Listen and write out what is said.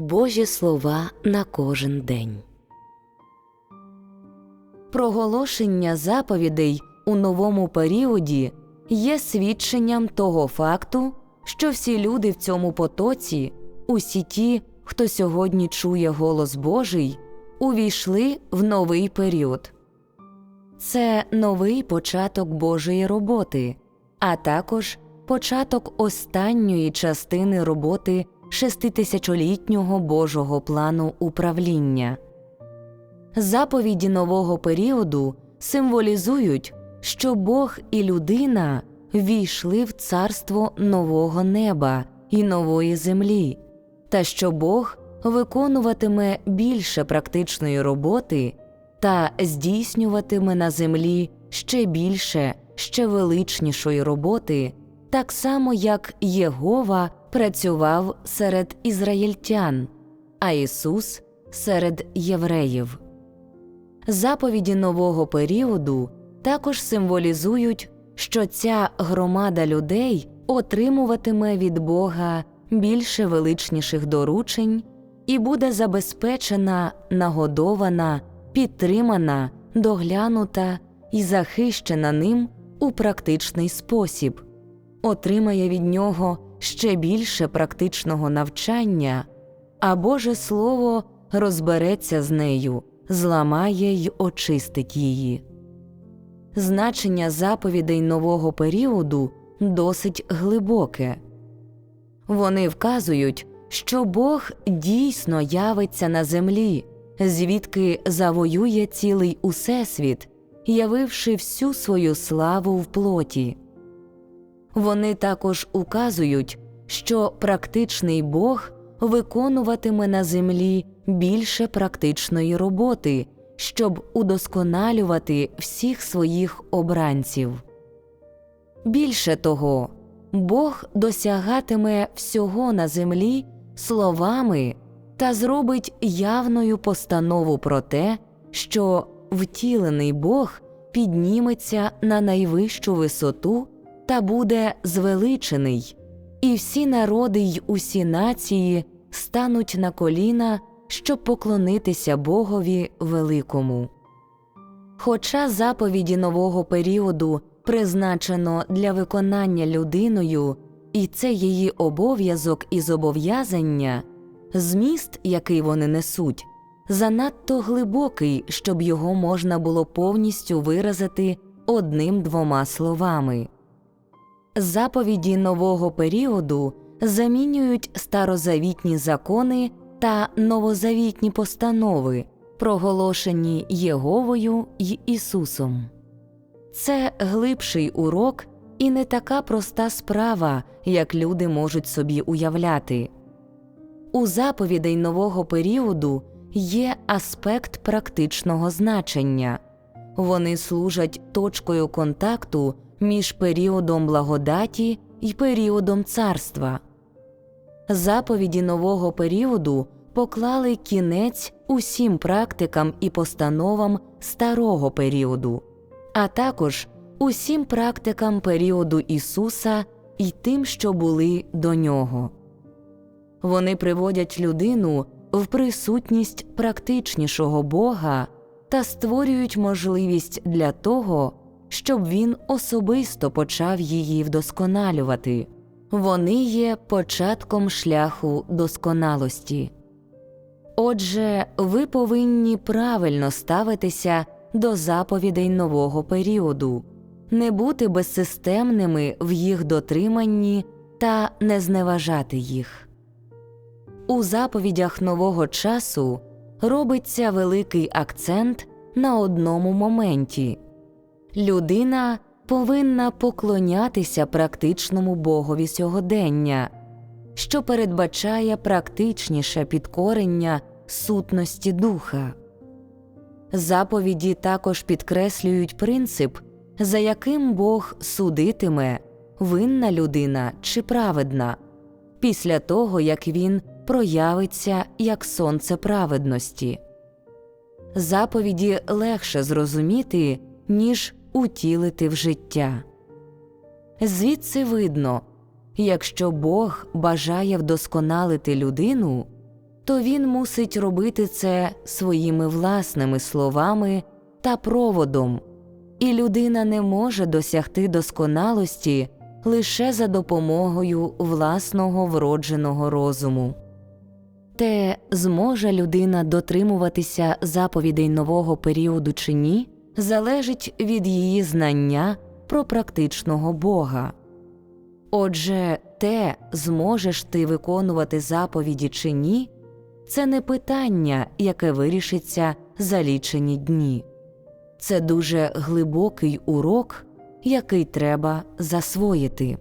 Божі слова на кожен день. Проголошення заповідей у новому періоді є свідченням того факту, що всі люди в цьому потоці, усі ті, хто сьогодні чує голос Божий, увійшли в новий період. Це новий початок Божої роботи, а також початок останньої частини роботи шеститисячолітнього Божого плану управління. Заповіді нового періоду символізують, що Бог і людина війшли в царство нового неба і нової землі, та що Бог виконуватиме більше практичної роботи та здійснюватиме на землі ще більше, ще величнішої роботи, так само як Єгова працював серед ізраїльтян, а Ісус серед євреїв. Заповіді нового періоду також символізують, що ця громада людей отримуватиме від Бога більше величніших доручень і буде забезпечена, нагодована, підтримана, доглянута і захищена ним у практичний спосіб, отримає від нього ще більше практичного навчання, а Боже Слово розбереться з нею, зламає й очистить її. Значення заповідей нового періоду досить глибоке. Вони вказують, що Бог дійсно явиться на землі, звідки завоює цілий усесвіт, явивши всю свою славу в плоті. Вони також указують, що практичний Бог виконуватиме на землі більше практичної роботи, щоб удосконалювати всіх своїх обранців. Більше того, Бог досягатиме всього на землі словами та зробить явною постанову про те, що втілений Бог підніметься на найвищу висоту та буде звеличений, і всі народи й усі нації стануть на коліна, щоб поклонитися Богові великому. Хоча заповіді нового періоду призначено для виконання людиною, і це її обов'язок і зобов'язання, зміст, який вони несуть, занадто глибокий, щоб його можна було повністю виразити одним двома словами. Заповіді нового періоду замінюють старозавітні закони та новозавітні постанови, проголошені Єговою й Ісусом. Це глибший урок і не така проста справа, як люди можуть собі уявляти. У заповідей нового періоду є аспект практичного значення вони служать точкою контакту між періодом благодаті і періодом царства. Заповіді нового періоду поклали кінець усім практикам і постановам старого періоду, а також усім практикам періоду Ісуса і тим, що були до нього. Вони приводять людину в присутність практичнішого Бога та створюють можливість для того, щоб він особисто почав її вдосконалювати. Вони є початком шляху досконалості. Отже, ви повинні правильно ставитися до заповідей нового періоду, не бути безсистемними в їх дотриманні та не зневажати їх. У заповідях нового часу робиться великий акцент на одному моменті людина повинна поклонятися практичному богові сьогодення, що передбачає практичніше підкорення сутності духа. Заповіді також підкреслюють принцип, за яким Бог судитиме винна людина чи праведна, після того як він проявиться як сонце праведності. Заповіді легше зрозуміти, ніж утілити в життя. Звідси видно, якщо Бог бажає вдосконалити людину, то він мусить робити це своїми власними словами та проводом, і людина не може досягти досконалості лише за допомогою власного вродженого розуму. Те, зможе людина дотримуватися заповідей нового періоду чи ні, залежить від її знання про практичного Бога. Отже, те, зможеш ти виконувати заповіді чи ні, це не питання, яке вирішиться за лічені дні. Це дуже глибокий урок, який треба засвоїти.